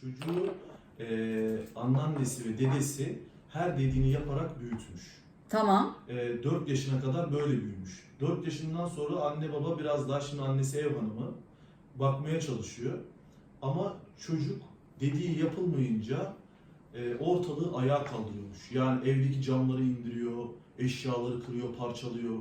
Çocuğu e, anneannesi ve dedesi her dediğini yaparak büyütmüş. Tamam. E, 4 yaşına kadar böyle büyümüş. 4 yaşından sonra anne baba biraz daha şimdi annesi ev hanımı bakmaya çalışıyor. Ama çocuk dediği yapılmayınca e, ortalığı ayağa kaldırıyormuş. Yani evdeki camları indiriyor, eşyaları kırıyor, parçalıyor.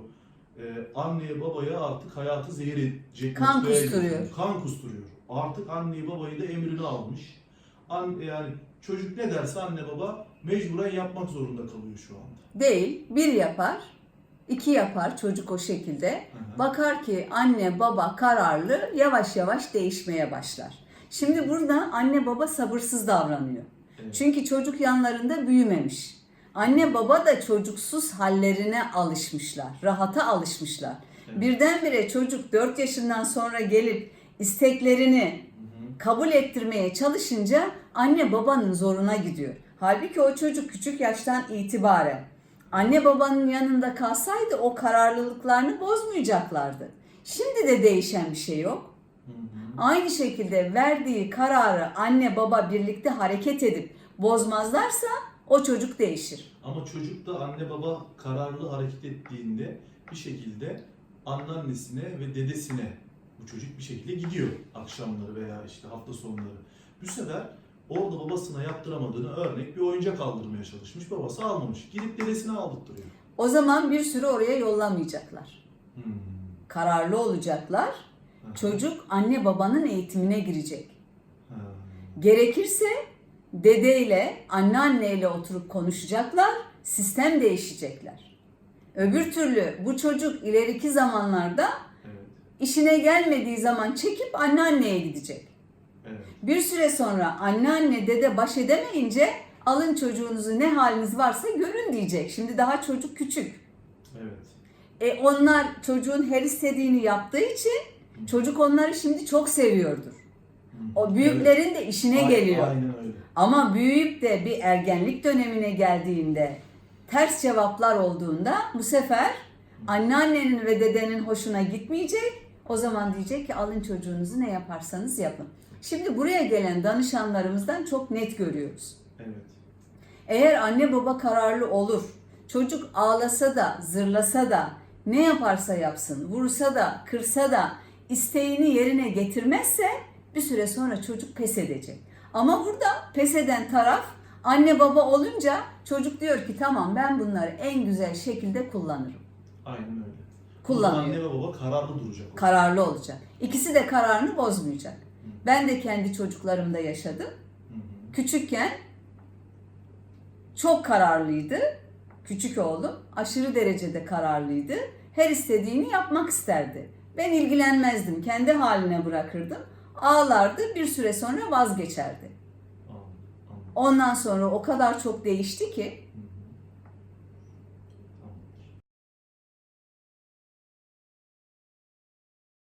E, anneye babaya artık hayatı zehir edecek Kan kusturuyor. Kan kusturuyor. Artık anneyi babayı da emrini almış. An, yani çocuk ne derse anne baba mecburen yapmak zorunda kalıyor şu anda. Değil. Bir yapar. iki yapar çocuk o şekilde. Hı hı. Bakar ki anne baba kararlı yavaş yavaş değişmeye başlar. Şimdi burada anne baba sabırsız davranıyor. Evet. Çünkü çocuk yanlarında büyümemiş. Anne baba da çocuksuz hallerine alışmışlar. Rahata alışmışlar. Evet. Birdenbire çocuk 4 yaşından sonra gelip isteklerini. Kabul ettirmeye çalışınca anne babanın zoruna gidiyor. Halbuki o çocuk küçük yaştan itibaren anne babanın yanında kalsaydı o kararlılıklarını bozmayacaklardı. Şimdi de değişen bir şey yok. Aynı şekilde verdiği kararı anne baba birlikte hareket edip bozmazlarsa o çocuk değişir. Ama çocuk da anne baba kararlı hareket ettiğinde bir şekilde anneannesine ve dedesine bu çocuk bir şekilde gidiyor akşamları veya işte hafta sonları. Bu sefer orada babasına yaptıramadığını örnek bir oyuncak aldırmaya çalışmış. Babası almamış. Gidip dedesine aldırtıyor. O zaman bir süre oraya yollamayacaklar. Hmm. Kararlı olacaklar. Hı. Çocuk anne babanın eğitimine girecek. Ha. Gerekirse dedeyle, anneanneyle oturup konuşacaklar, sistem değişecekler. Öbür türlü bu çocuk ileriki zamanlarda. İşine gelmediği zaman çekip anneanneye gidecek. Evet. Bir süre sonra anneanne dede baş edemeyince alın çocuğunuzu ne haliniz varsa görün diyecek. Şimdi daha çocuk küçük. Evet. E onlar çocuğun her istediğini yaptığı için çocuk onları şimdi çok seviyordur. O büyüklerin de işine Evet. geliyor. Aynen öyle. Ama büyüyüp de bir ergenlik dönemine geldiğinde ters cevaplar olduğunda bu sefer anneannenin ve dedenin hoşuna gitmeyecek. O zaman diyecek ki alın çocuğunuzu ne yaparsanız yapın. Şimdi buraya gelen danışanlarımızdan çok net görüyoruz. Evet. Eğer anne baba kararlı olur, çocuk ağlasa da, zırlasa da, ne yaparsa yapsın, vursa da, kırsa da isteğini yerine getirmezse bir süre sonra çocuk pes edecek. Ama burada pes eden taraf anne baba olunca çocuk diyor ki tamam ben bunları en güzel şekilde kullanırım. Aynen öyle. Kullanıyor. Anne ve baba kararlı duracak. Kararlı olacak. İkisi de kararını bozmayacak. Ben de kendi çocuklarımda yaşadım. Hı. Küçükken çok kararlıydı. Küçük oğlum aşırı derecede kararlıydı. Her istediğini yapmak isterdi. Ben ilgilenmezdim. Kendi haline bırakırdım. Ağlardı. Bir süre sonra vazgeçerdi. Ondan sonra o kadar çok değişti ki Hı hı. Tamamdır.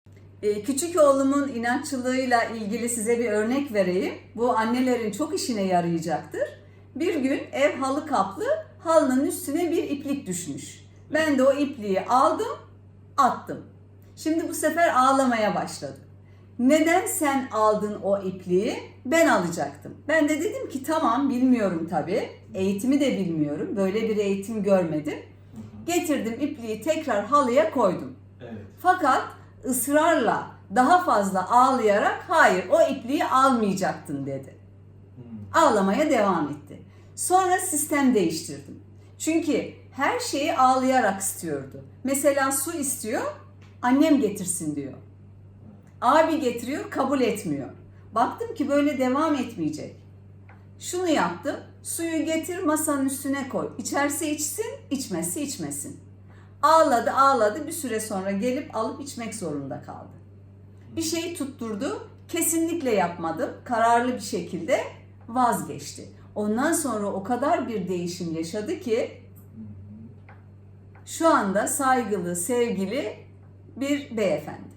e, küçük oğlumun inatçılığıyla ilgili size bir örnek vereyim. Bu annelerin çok işine yarayacaktır. Bir gün ev halı kaplı, halının üstüne bir iplik düşmüş. Ben de o ipliği aldım, attım. Şimdi bu sefer ağlamaya başladı. Neden sen aldın o ipliği? Ben alacaktım. Ben de dedim ki tamam bilmiyorum tabii. Eğitimi de bilmiyorum. Böyle bir eğitim görmedim. Getirdim ipliği tekrar halıya koydum. Evet. Fakat ısrarla daha fazla ağlayarak hayır o ipliği almayacaktın dedi. Hı. Ağlamaya devam etti. Sonra sistem değiştirdim. Çünkü her şeyi ağlayarak istiyordu. Mesela su istiyor, annem getirsin diyor. Abi getiriyor, kabul etmiyor. Baktım ki böyle devam etmeyecek. Şunu yaptım, suyu getir masanın üstüne koy. İçerse içsin, içmezse içmesin. Ağladı ağladı bir süre sonra gelip alıp içmek zorunda kaldı. Bir şeyi tutturdu, kesinlikle yapmadım. Kararlı bir şekilde vazgeçti. Ondan sonra o kadar bir değişim yaşadı ki şu anda saygılı, sevgili bir beyefendi.